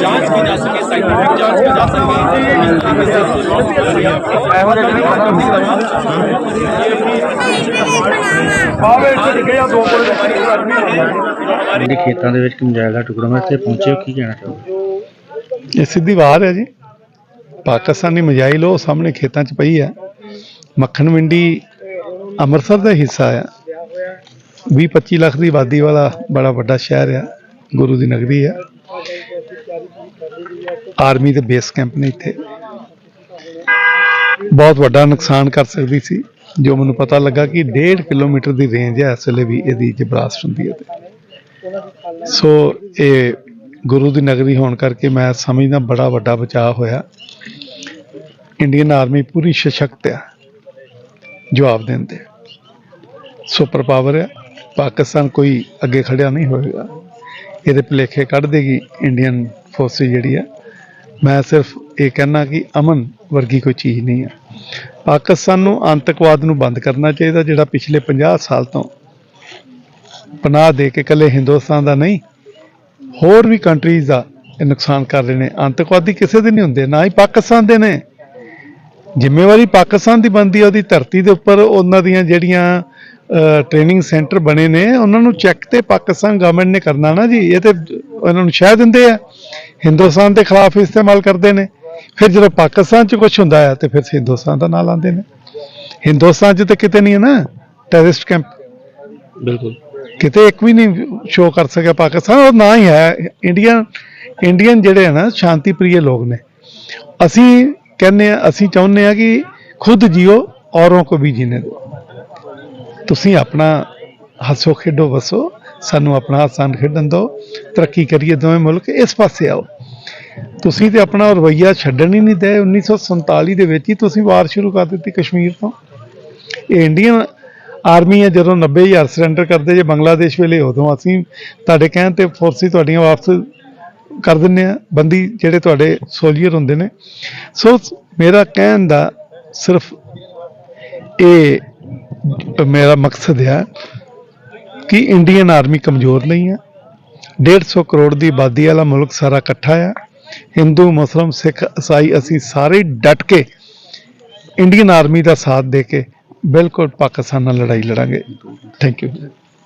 ਜਾਂਚ ਕੀ ਜਾ ਸਕੇ ਸਾਇੰਟਿਫਿਕ ਜਾਂਚ ਕੀ ਜਾ ਜਿਹੜੇ ਖੇਤਾਂ ਦੇ ਵਿੱਚ ਕੰਜਾਇਲ ਦਾ ਟੁਕੜਾ? ਮੈਂ ਇੱਥੇ ਪਹੁੰਚੇ ਕੀ ਕਹਿਣਾ ਚਾਹੋਗੇ? ਇਹ ਸਿੱਧੀ ਬਾਹਰ ਹੈ ਜੀ। ਪਾਕਿਸਤਾਨੀ ਮਜਾਇਲ ਉਹ ਸਾਹਮਣੇ ਖੇਤਾਂ 'ਚ ਪਈ ਹੈ। ਮੱਖਣ ਮੰਡੀ ਅੰਮ੍ਰਿਤਸਰ ਦਾ ਹਿੱਸਾ ਆ। 20 25 ਲੱਖ ਦੀ ਆਬਾਦੀ ਵਾਲਾ ਬੜਾ ਵੱਡਾ ਸ਼ਹਿਰ ਆ, ਗੁਰੂ ਦੀ ਨਗਰੀ ਹੈ ਆਰਮੀ ਦੇ ਬੇਸ ਕੈਂਪ ਨੇ ਇੱਥੇ। ਬਹੁਤ ਵੱਡਾ ਨੁਕਸਾਨ ਕਰ ਸਕਦੀ ਸੀ, ਜੋ ਮੈਨੂੰ ਪਤਾ ਲੱਗਾ ਕਿ 1.5 ਕਿਲੋਮੀਟਰ ਦੀ ਰੇਂਜ ਹੈ ਇਸ ਵੇਲੇ ਵੀ ਇਹਦੀ ਜੇ ਬਲਾਸਟ ਹੁੰਦੀ ਹੈ ਤੇ। ਸੋ ਇਹ ਗੁਰੂ ਦੀ ਨਗਰੀ ਹੋਣ ਕਰਕੇ ਮੈਂ ਸਮਝਦਾ ਬੜਾ ਵੱਡਾ ਬਚਾਅ ਹੋਇਆ। ਇੰਡੀਅਨ ਆਰਮੀ ਪੂਰੀ ਸਸ਼ਕਤ ਹੈ ਜਵਾਬ ਦਿੰਦੇ। ਸੁਪਰ ਪਾਵਰ ਹੈ ਪਾਕਿਸਤਾਨ ਕੋਈ ਅੱਗੇ ਖੜਿਆ ਨਹੀਂ ਹੋਏਗਾ। ਇਹਦੇ ਭੁਲੇਖੇ ਕੱਢ ਦੇਗੀ ਇੰਡੀਅਨ ਫੋਰਸ ਜਿਹੜੀ ਹੈ ਮੈਂ ਸਿਰਫ ਇਹ ਕਹਿਣਾ ਕਿ ਅਮਨ ਵਰਗੀ ਕੋਈ ਚੀਜ਼ ਨਹੀਂ ਹੈ ਪਾਕਿਸਤਾਨ ਨੂੰ ਆਤੰਕਵਾਦ ਨੂੰ ਬੰਦ ਕਰਨਾ ਚਾਹੀਦਾ, ਜਿਹੜਾ ਪਿਛਲੇ 50 ਸਾਲ ਤੋਂ ਪਨਾਹ ਦੇ ਕੇ ਇਕੱਲੇ ਹਿੰਦੁਸਤਾਨ ਦਾ ਨਹੀਂ, ਹੋਰ ਵੀ ਕੰਟਰੀਜ਼ ਦਾ ਇਹ ਨੁਕਸਾਨ ਕਰ ਰਹੇ ਨੇ। ਆਤੰਕਵਾਦੀ ਕਿਸੇ ਦੇ ਨਹੀਂ ਹੁੰਦੇ, ਨਾ ਹੀ ਪਾਕਿਸਤਾਨ ਦੇ ਨੇ। ਜ਼ਿੰਮੇਵਾਰੀ ਪਾਕਿਸਤਾਨ ਦੀ ਬਣਦੀ ਹੈ ਉਹਦੀ ਧਰਤੀ ਦੇ ਉੱਪਰ ਉਹਨਾਂ ਦੀਆਂ ਜਿਹੜੀਆਂ ਟ੍ਰੇਨਿੰਗ ਸੈਂਟਰ ਬਣੇ ਨੇ ਉਹਨਾਂ ਨੂੰ ਚੈੱਕ ਤੇ ਪਾਕਿਸਤਾਨ ਗਵਰਨਮੈਂਟ ਨੇ ਕਰਨਾ ਨਾ ਜੀ ਇਹ ਤੇ ਉਹਨਾਂ ਨੂੰ ਸ਼ਹਿ ਦਿੰਦੇ ਆ। ਹਿੰਦੁਸਤਾਨ ਦੇ ਖਿਲਾਫ ਇਸਤੇਮਾਲ ਕਰਦੇ ਨੇ। ਫਿਰ ਜਦੋਂ ਪਾਕਿਸਤਾਨ 'ਚ ਕੁਝ ਹੁੰਦਾ ਹੈ ਤੇ ਫਿਰ ਹਿੰਦੁਸਤਾਨ ਦਾ ਨਾਂ ਲਾਉਂਦੇ ਨੇ। ਹਿੰਦੁਸਤਾਨ 'ਚ ਤਾਂ ਕਿਤੇ ਨਹੀਂ ਹੈ ਨਾ ਟੈਰਰਿਸਟ ਕੈਂਪ ਬਿਲਕੁਲ। ਕਿਤੇ ਇੱਕ ਵੀ ਨਹੀਂ ਸ਼ੋਅ ਕਰ ਸਕਿਆ ਪਾਕਿਸਤਾਨ ਉਹ ਨਾ ਹੀ ਹੈ। ਇੰਡੀਅਨ ਇੰਡੀਅਨ ਜਿਹੜੇ ਆ ਨਾ ਸ਼ਾਂਤੀ ਪ੍ਰਿਯ ਲੋਕ ਨੇ। ਅਸੀਂ ਕਹਿੰਦੇ ਆ, ਅਸੀਂ ਚਾਹੁੰਦੇ ਆ ਕਿ ਖੁਦ ਜੀਓ, ਔਰੋਂ ਕੋ ਵੀ ਜੀਣੇ ਦਿਓ ਤੁਸੀਂ ਆਪਣਾ ਹੱਸੋ, ਖੇਡੋ, ਵਸੋ, ਸਾਨੂੰ ਆਪਣਾ ਹੱਸਣ ਖੇਡਣ ਦਿਓ, ਤਰੱਕੀ ਕਰੀਏ ਦੋਵੇਂ ਮੁਲਕ, ਇਸ ਪਾਸੇ ਆਓ। ਤੁਸੀਂ ਤੇ ਆਪਣਾ ਰਵਈਆ ਛੱਡਣ ਹੀ ਨਹੀਂ ਦੇ 1947 ਦੇ ਵਿੱਚ ਹੀ ਤੁਸੀਂ ਵਾਰ ਸ਼ੁਰੂ ਕਰ ਦਿੱਤੀ ਕਸ਼ਮੀਰ ਤੋਂ। ਇਹ ਇੰਡੀਅਨ ਆਰਮੀ ਹੈ, ਜਦੋਂ 90000 ਸਰੈਂਡਰ ਕਰਦੇ ਜੇ, ਬੰਗਲਾਦੇਸ਼ ਵੇਲੇ ਉਦੋਂ ਅਸੀਂ ਤੁਹਾਡੇ ਕਹਿਣ ਤੇ ਫੋਰਸੀ ਤੁਹਾਡੀਆਂ ਵਾਪਸ ਕਰ ਦਿੰਨੇ ਆ, ਬੰਦੀ ਜਿਹੜੇ ਤੁਹਾਡੇ ਸੋਲਜਰ ਹੁੰਦੇ ਨੇ। ਸੋ ਮੇਰਾ ਕਹਿਣ ਦਾ ਸਿਰਫ ਇਹ, ਮੇਰਾ ਮਕਸਦ ਹੈ ਕਿ ਇੰਡੀਅਨ ਆਰਮੀ ਕਮਜ਼ੋਰ ਨਹੀਂ ਹੈ। 150 ਕਰੋੜ ਦੀ ਆਬਾਦੀ ਵਾਲਾ ਮੁਲਕ ਸਾਰਾ ਇਕੱਠਾ ਆ। ਹਿੰਦੂ, ਮੁਸਲਮ, ਸਿੱਖ ਇਸਾਈ ਅਸੀਂ ਸਾਰੇ ਡਟ ਕੇ ਇੰਡੀਅਨ ਆਰਮੀ ਦਾ ਸਾਥ ਦੇ ਕੇ ਬਿਲਕੁਲ ਪਾਕਿਸਤਾਨ ਨਾਲ ਲੜਾਈ ਲੜਾਂਗੇ। Thank you